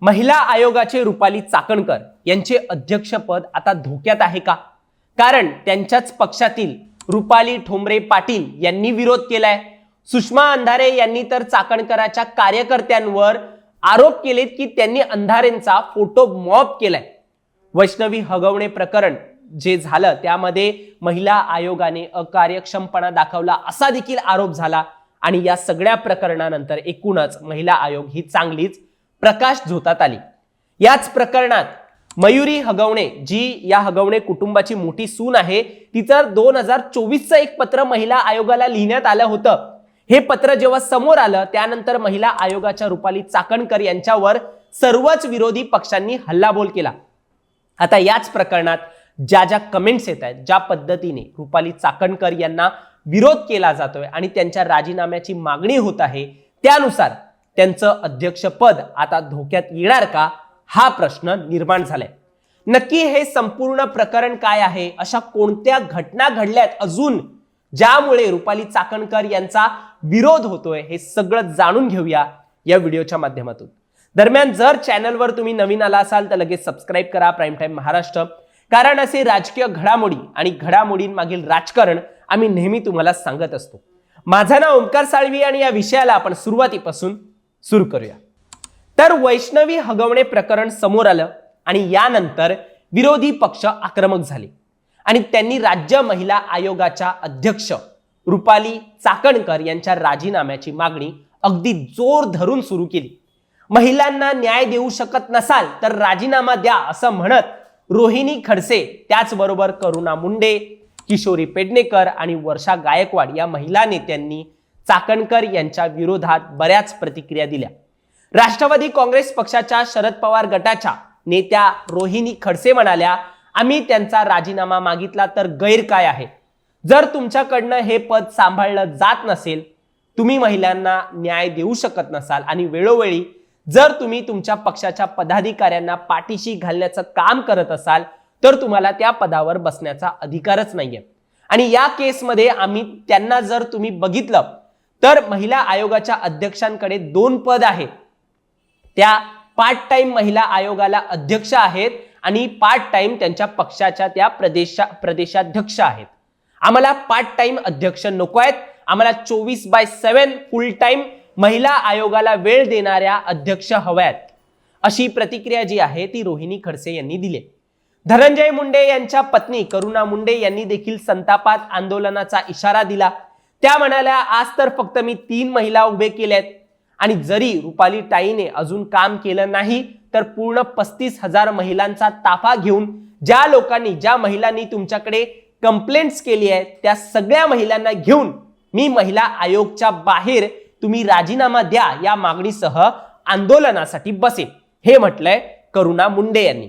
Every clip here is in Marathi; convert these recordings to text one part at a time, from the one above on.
महिला आयोगाचे रुपाली चाकणकर यांचे अध्यक्षपद आता धोक्यात आहे का? कारण त्यांच्याच पक्षातील रुपाली ठोंबरे पाटील यांनी विरोध केलाय. सुषमा अंधारे यांनी तर चाकणकराच्या कार्यकर्त्यांवर आरोप केलेत की त्यांनी अंधारेंचा फोटो मॉप केलाय. वैष्णवी हगवणे प्रकरण जे झालं त्यामध्ये महिला आयोगाने अकार्यक्षमपणा दाखवला असा देखील आरोप झाला. आणि या सगळ्या प्रकरणानंतर एकूणच महिला आयोग ही चांगलीच प्रकाश झोतात आली. याच प्रकरणात मयुरी हगवणे जी या हगवणे कुटुंबाची मोठी सून आहे तिचं दोन हजार चोवीसचं एक पत्र महिला आयोगाला लिहिण्यात आलं होतं. हे पत्र जेव्हा समोर आलं त्यानंतर महिला आयोगाच्या रुपाली चाकणकर यांच्यावर सर्वच विरोधी पक्षांनी हल्लाबोल केला. आता याच प्रकरणात ज्या ज्या कमेंट्स येत आहेत ज्या पद्धतीने रुपाली चाकणकर यांना विरोध केला जातोय आणि त्यांच्या राजीनाम्याची मागणी होत आहे त्यानुसार त्यांचं अध्यक्षपद आता धोक्यात येणार का? हा प्रश्न निर्माण झालाय. नक्की हे संपूर्ण प्रकरण काय आहे? अशा कोणत्या घटना घडल्यात अजून ज्यामुळे रुपाली चाकणकर यांचा विरोध होतोय हे सगळं जाणून घेऊया या व्हिडिओच्या माध्यमातून. दरम्यान जर चॅनलवर तुम्ही नवीन आला असाल तर लगेच सबस्क्राईब करा प्राईम टाईम महाराष्ट्र. कारण असे राजकीय घडामोडी आणि घडामोडींमागील राजकारण आम्ही नेहमी तुम्हाला सांगत असतो. माझं नाव ओंकार साळवी आणि या विषयाला आपण सुरुवातीपासून सुरू करूया. तर वैष्णवी हगवणे प्रकरण समोर आलं आणि यानंतर विरोधी पक्ष आक्रमक झाले. आणि त्यांनी राज्य महिला आयोगाच्या अध्यक्ष रुपाली चाकणकर यांच्या राजीनाम्याची मागणी अगदी जोर धरून सुरू केली. महिलांना न्याय देऊ शकत नसाल तर राजीनामा द्या असं म्हणत रोहिणी खडसे त्याचबरोबर करुणा मुंडे किशोरी पेडणेकर आणि वर्षा गायकवाड या महिला नेत्यांनी चाकणकर यांच्या विरोधात बऱ्याच प्रतिक्रिया दिल्या. राष्ट्रवादी काँग्रेस पक्षाच्या शरद पवार गटाच्या नेत्या रोहिणी खडसे म्हणाल्या आम्ही त्यांचा राजीनामा मागितला तर गैर काय आहे? जर तुमच्याकडनं हे पद सांभाळलं जात नसेल तुम्ही महिलांना न्याय देऊ शकत नसाल आणि वेळोवेळी जर तुम्ही तुमच्या पक्षाच्या पदाधिकाऱ्यांना पाठीशी घालण्याचं काम करत असाल तर तुम्हाला त्या पदावर बसण्याचा अधिकारच नाहीये. आणि या केसमध्ये आम्ही त्यांना जर तुम्ही बघितलं तर महिला आयोगाच्या अध्यक्षांकडे दोन पद आहेत. त्या पार्ट टाइम महिला आयोगाला अध्यक्ष आहेत आणि पार्ट टाइम त्यांच्या पक्षाच्या त्या प्रदेशा प्रदेशाध्यक्ष आहेत. आम्हाला पार्ट टाइम अध्यक्ष नको आहेत. आम्हाला चोवीस बाय सेव्हन फुल टाइम महिला आयोगाला वेळ देणाऱ्या अध्यक्ष हव्यात अशी प्रतिक्रिया जी आहे ती रोहिणी खडसे यांनी दिली धनंजय मुंडे यांच्या पत्नी करुणा मुंडे यांनी देखील संतापात आंदोलनाचा इशारा दिला. त्या म्हणाल्या आज तर फक्त मी तीन महिला उभे केल्यात. आणि जरी रुपाली ताईने अजून काम केलं नाही तर पूर्ण पस्तीस हजार महिलांचा ताफा घेऊन ज्या लोकांनी ज्या महिलांनी तुमच्याकडे कंप्लेंट्स केली आहे त्या सगळ्या महिलांना घेऊन मी महिला आयोगच्या बाहेर तुम्ही राजीनामा द्या या मागणीसह आंदोलनासाठी बसेन. हे म्हटलंय करुणा मुंडे यांनी.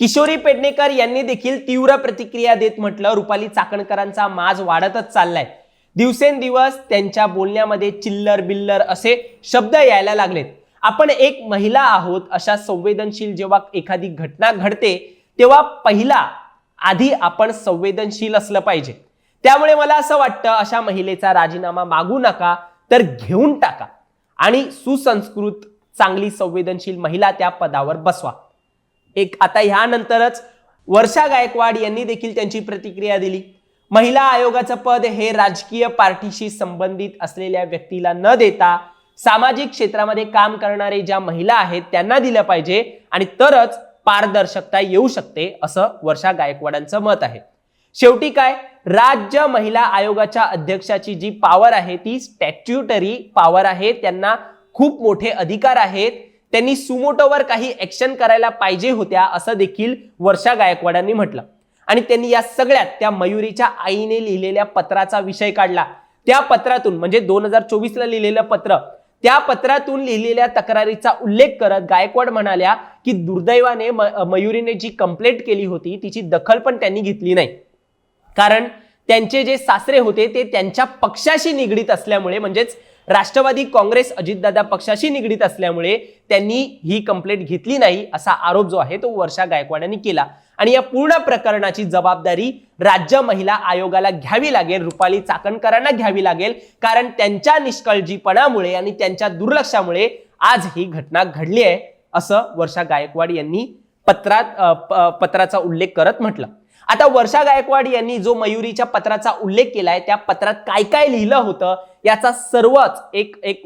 किशोरी पेडणेकर यांनी देखील तीव्र प्रतिक्रिया देत म्हटलं रुपाली चाकणकरांचा माज वाढतच चाललाय. दिवसेंदिवस त्यांच्या बोलण्यामध्ये चिल्लर बिल्लर असे शब्द यायला लागलेत. आपण एक महिला आहोत अशा संवेदनशील जेव्हा एखादी घटना घडते तेव्हा पहिला आधी आपण संवेदनशील असलं पाहिजे. त्यामुळे मला असं वाटतं अशा महिलेचा राजीनामा मागू नका तर घेऊन टाका. आणि सुसंस्कृत चांगली संवेदनशील महिला त्या पदावर बसवा. एक आता ह्यानंतरच वर्षा गायकवाड यांनी देखील त्यांची प्रतिक्रिया दिली. महिला आयोगाचं पद हे राजकीय पार्टीशी संबंधित असलेल्या व्यक्तीला न देता सामाजिक क्षेत्रामध्ये काम करणारे ज्या महिला आहेत त्यांना दिलं पाहिजे आणि तरच पारदर्शकता येऊ शकते असं वर्षा गायकवाडांचं मत आहे. शेवटी काय? राज्य महिला आयोगाच्या अध्यक्षाची जी पॉवर आहे ती स्टॅच्युटरी पॉवर आहे. त्यांना खूप मोठे अधिकार आहेत. त्यांनी सुमोटोवर काही ऍक्शन करायला पाहिजे होत्या असं देखील वर्षा गायकवाडांनी म्हटलं. आणि त्यांनी या सगळ्यात त्या मयुरीच्या आईने लिहिलेल्या पत्राचा विषय काढला. त्या पत्रातून म्हणजे दोन हजार चोवीसला लिहिलेलं पत्र त्या पत्रातून लिहिलेल्या तक्रारीचा उल्लेख करत गायकवाड म्हणाल्या की दुर्दैवाने म- मयुरीने जी कंप्लेंट केली होती तिची दखल पण त्यांनी घेतली नाही. कारण त्यांचे जे सासरे होते ते त्यांच्या पक्षाशी निगडीत असल्यामुळे म्हणजेच राष्ट्रवादी काँग्रेस अजितदादा पक्षाशी निगडीत असल्यामुळे त्यांनी ही कंप्लेंट घेतली नाही असा आरोप जो आहे तो वर्षा गायकवाड यांनी केला. आणि या पूर्ण प्रकरणाची जबाबदारी राज्य महिला आयोगाला घ्यावी लागेल रुपाली चाकणकरांना घ्यावी लागेल कारण त्यांच्या निष्काळजीपणामुळे आणि त्यांच्या दुर्लक्षामुळे आज ही घटना घडली आहे असं वर्षा गायकवाड यांनी पत्रात पत्राचा उल्लेख करत म्हटलं. आता वर्षा गायकवाड यांनी जो मयुरीच्या पत्राचा उल्लेख केलाय त्या पत्रात काय काय लिहिलं होतं याचा सर्वच एक एक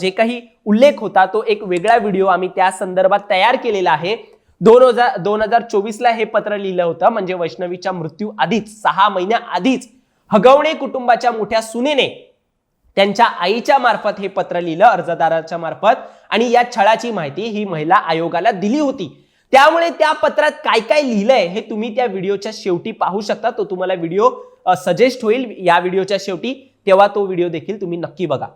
जे काही उल्लेख होता तो एक वेगळा व्हिडिओ आम्ही त्या संदर्भात तयार केलेला आहे. दोन हजार दोन हजार चोवीसला हे पत्र लिहिलं होतं. म्हणजे वैष्णवीच्या मृत्यू आधीच सहा महिन्या आधीच हगवणे कुटुंबाच्या मोठ्या सुनेने त्यांच्या आईच्या मार्फत हे पत्र लिहिलं अर्जदाराच्या मार्फत. आणि या छळाची माहिती ही महिला आयोगाला दिली होती. त्यामुळे त्या पत्रात काय काय लिहिलंय हे तुम्ही त्या व्हिडिओच्या शेवटी पाहू शकता. तो तुम्हाला व्हिडिओ सजेस्ट होईल या व्हिडिओच्या शेवटी. तेव्हा तो व्हिडिओ देखील तुम्ही नक्की बघा.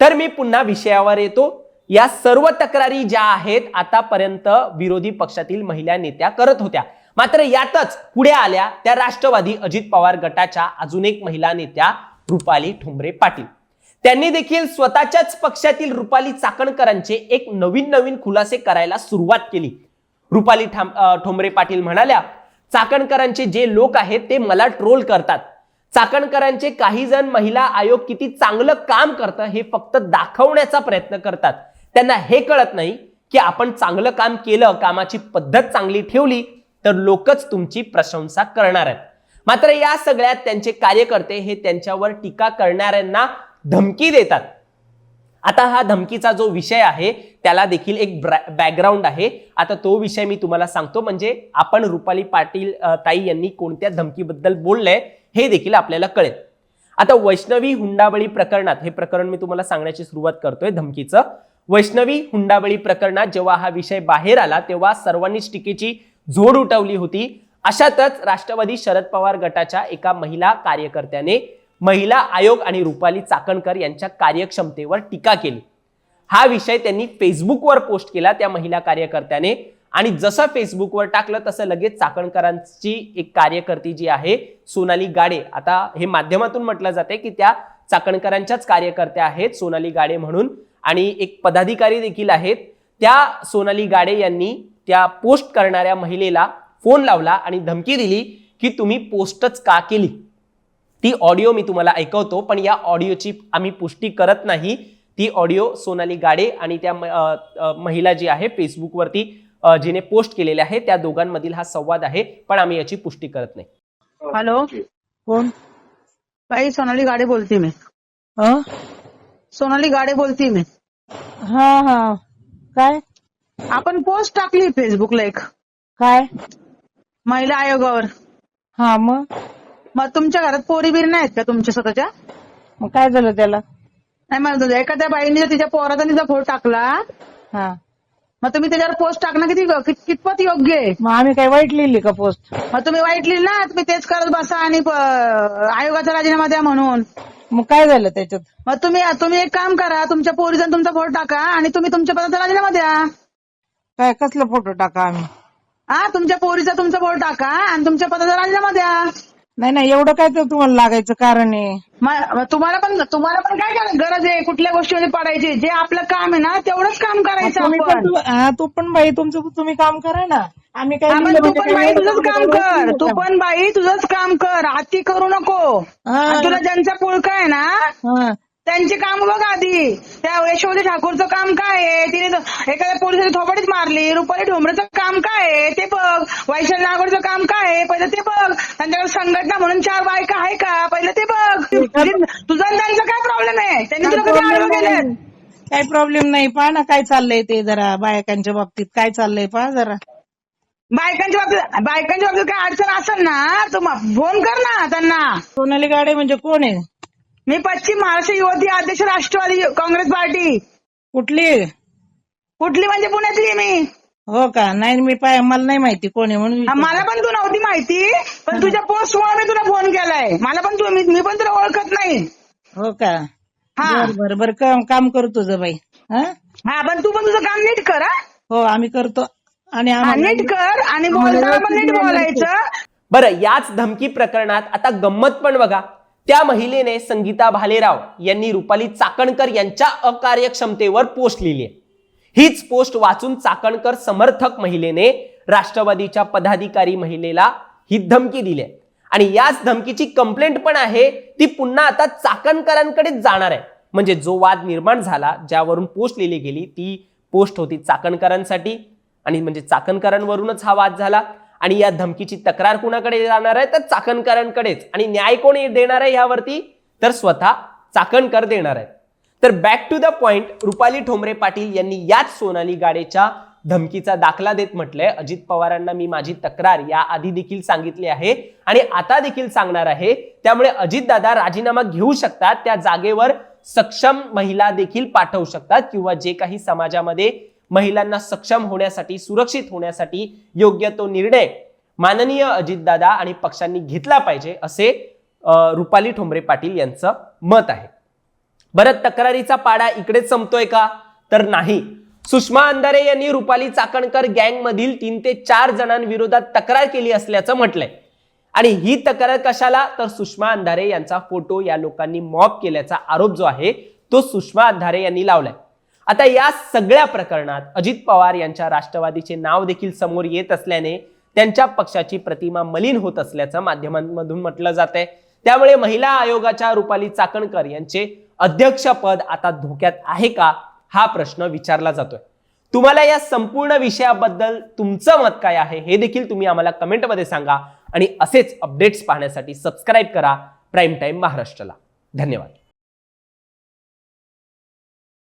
तर मी पुन्हा विषयावर येतो. या सर्व तक्रारी ज्या आहेत आतापर्यंत विरोधी पक्षातील महिला नेत्या करत होत्या. मात्र यातच पुढे आल्या त्या राष्ट्रवादी अजित पवार गटाच्या अजून एक महिला नेत्या रुपाली ठोंबरे पाटील. त्यांनी देखील स्वतःच्याच पक्षातील रुपाली चाकणकरांचे एक नवीन नवीन खुलासे करायला सुरुवात केली. रुपाली ठाम- ठोंबरे पाटील म्हणाल्या चाकणकरांचे जे लोक आहेत ते मला ट्रोल करतात. चाकणकरांचे काही जण महिला आयोग किती चांगलं काम करतं हे फक्त दाखवण्याचा प्रयत्न करतात. त्यांना हे कळत नाही की आपण चांगलं काम केलं कामाची पद्धत चांगली ठेवली तर लोकच तुमची प्रशंसा करणार आहेत. मात्र या सगळ्यात त्यांचे कार्यकर्ते हे त्यांच्यावर टीका करणाऱ्यांना धमकी देतात. आता हा धमकीचा जो विषय आहे त्याला देखील एक बॅकग्राऊंड आहे. आता तो विषय मी तुम्हाला सांगतो म्हणजे आपण रुपाली पाटील ताई यांनी कोणत्या धमकीबद्दल बोललंय हे देखील आपल्याला कळेल. आता वैष्णवी हुंडाबळी प्रकरणात हे प्रकरण मी तुम्हाला सांगण्याची सुरुवात करतोय धमकीचं. वैष्णवी हुंडाबळी प्रकरणात जेव्हा हा विषय बाहेर आला तेव्हा सर्वांनीच टीकेची झोड उठवली होती. अशातच राष्ट्रवादी शरद पवार गटाच्या एका महिला कार्यकर्त्याने महिला आयोग आणि रुपाली चाकणकर यांच्या कार्यक्षमतेवर टीका केली. हा विषय त्यांनी फेसबुकवर पोस्ट केला त्या महिला कार्यकर्त्याने आणि जसं फेसबुकवर टाकलं तसं लगेच चाकणकरांची एक कार्यकर्ती जी आहे सोनाली गाडे. आता हे माध्यमातून म्हटलं जाते की त्या चाकणकरांच्याच कार्यकर्त्या आहेत सोनाली गाडे म्हणून. आणि एक पदाधिकारी देखील आहेत. त्या सोनाली गाडे यांनी त्या पोस्ट करणाऱ्या महिलेला फोन लावला आणि धमकी दिली की तुम्ही पोस्टच का केली? ती ऑडिओ मी तुम्हाला ऐकवतो पण या ऑडिओची आम्ही पुष्टी करत नाही. ती ऑडिओ सोनाली गाडे आणि त्या महिला जी आहे फेसबुकवरती जिने पोस्ट केलेले आहे त्या दोघांमधील हा संवाद आहे पण आम्ही याची पुष्टी करत नाही. हॅलो? कोण? बाई सोनाली गाडे बोलते मी? सोनाली गाडे बोलते मी. हा हा. काय? आपण पोस्ट टाकली फेसबुकला एक. काय? महिला आयोगावर. हा मग मग तुमच्या घरात पोरी बिरी नाहीत का तुमच्या स्वतःच्या? मग काय झालं त्याला? नाही मग एखाद्या बाईने जर तिच्या पोराचा तिचा फोटो टाकला हा. मग तुम्ही त्याच्यावर पोस्ट टाकणं किती कित- कितपत योग्य आहे? मग आम्ही काय वाईट लिहिली का पोस्ट मग तुम्ही वाईट लिहिलं ना तुम्ही तेच करत बसा आणि प- आयोगाचा राजीनामा द्या म्हणून. मग काय झालं त्याच्यात? मग तुम्ही तुम्ही एक काम करा तुमच्या पोरीचा आणि तुमचा फोटो टाका आणि तुम्ही तुमच्या पदाचा राजीनामा द्या. काय कसला फोटो टाका आम्ही? हा तुमच्या पोरीचा तुमचा फोटो टाका आणि तुमच्या पदाचा राजीनामा द्या. नाही नाही एवढं काय तर तुम्हाला लागायचं कारण आहे? म- मग तुम्हाला पण तुम्हाला पण काय गरज आहे कुठल्या गोष्टीमध्ये पडायची. जे आपलं काम आहे ना तेवढंच काम करायचं तुम्ही पण आपण. तू- हा, तू पण बाई तुमचं तुम्ही काम करा ना. आम्ही काय तू म्हणजे पण बाई तुझंच काम कर? तू? पण बाई तुझंच काम कर. हाती करू नको. हा. आणि तुला ज्यांचा पुळका आहे ना हा. त्यांची काम बघ आधी. त्या यशोमती ठाकूरचं काम काय आहे? तिने तर एखाद्या पोलिसाने थोपडीत मारली. रुपाली ढोंबरेचं काम काय आहे? ते बघ. वैशाली नागोडचं काम काय आहे? पहिलं ते बघ. त्यांच्याकडे संघटना म्हणून चार बायका आहे का? पहिलं ते बघ. तुझी- तुझा आणि त्यांचा काय प्रॉब्लेम आहे? त्यांनी तुला कधी आडवं. केलं काही प्रॉब्लेम नाही. पहा ना काय चाललंय ते जरा बायकांच्या बाबतीत. काय चाललंय पहा जरा. बायकांच्या बाबतीत बायकांच्या बाबतीत काय अडचण असेल ना मग फोन कर ना त्यांना. सोनाली गाडे म्हणजे कोण आहे? मी पश्चिम महाराष्ट्र युवती अध्यक्ष राष्ट्रवादी काँग्रेस पार्टी. कुठली? कुठली म्हणजे पुण्यातली मी. हो का? नाही मी पाय मला नाही माहिती कोण आहे म्हणून हा, विचारलं. मला पण तू नव्हती माहिती पण तुझ्या पोस्टमुळे मी तुला फोन केलाय. मला पण तू मी मी पण तुला ओळखत नाही. हो का? हा. बर बर बर काम काम करू तुझं बाई. हा? हा पण तू पण तुझं काम नीट कर हा. हो आम्ही करतो. आणि आम्हाला नीट कर आणि बोलताना पण नीट बोलायचं. बरं याच धमकी प्रकरणात आता गंमत पण बघा. त्या महिलेने संगीता भालेराव यांनी रुपाली चाकणकर यांच्या अकार्यक्षमतेवर पोस्ट लिहिली आहे. हीच पोस्ट वाचून चाकणकर समर्थक महिलेने राष्ट्रवादीच्या पदाधिकारी महिलेला ही धमकी दिली आहे. आणि याच धमकीची कंप्लेंट पण आहे ती पुन्हा आता चाकणकरांकडेच जाणार आहे. म्हणजे जो वाद निर्माण झाला ज्यावरून पोस्ट लिहिली गेली ती पोस्ट होती चाकणकरांसाठी. आणि म्हणजे चाकणकरांवरूनच हा वाद झाला. आणि या धमकीची तक्रार कुणाकडे जाणार आहे? तर चाकणकरांकडेच. आणि न्याय कोण देणार आहे यावरती तर स्वतः चाकणकर देणार आहे तर back to the point Rupali Thombare Patil यांनी याच सोनाली गाडेच्या धमकीचा दाखला देत म्हटलंय. अजित पवारांना मी माझी तक्रार या आधी देखील सांगितली आहे. आणि आता देखील सांगणार आहे. त्यामुळे अजितदादा राजीनामा घेऊ शकतात. त्या जागेवर सक्षम महिला देखील पाठवू शकतात किंवा जे काही समाजामध्ये महिलांना सक्षम होण्यासाठी सुरक्षित होण्यासाठी योग्य तो निर्णय माननीय अजितदादा आणि पक्षांनी घेतला पाहिजे असे रुपाली ठोंबरे पाटील यांचं मत आहे. बरं तक्रारीचा पाडा इकडेच संपतोय का? तर नाही. सुषमा अंधारे यांनी रुपाली चाकणकर गँगमधील तीन ते चार जणांविरोधात तक्रार केली असल्याचं म्हटलंय. आणि ही तक्रार कशाला? तर सुषमा अंधारे यांचा फोटो या लोकांनी मॉब केल्याचा आरोप जो आहे तो सुषमा अंधारे यांनी लावलाय. आता या सगळ्या प्रकरणात अजित पवार यांच्या राष्ट्रवादीचे नाव देखील समोर येत असल्याने त्यांच्या पक्षाची प्रतिमा मलिन होत असल्याचं माध्यमांमधून म्हटलं जात आहे त्यामुळे महिला आयोगाच्या रुपाली चाकणकर यांचे अध्यक्षपद आता धोक्यात आहे का हा प्रश्न विचारला जातोय. तुम्हाला या संपूर्ण विषयाबद्दल तुमचं मत काय आहे हे देखील तुम्ही आम्हाला कमेंटमध्ये सांगा आणि असेच अपडेट्स पाहण्यासाठी सबस्क्राईब करा. प्राईम टाईम महाराष्ट्राला. धन्यवाद.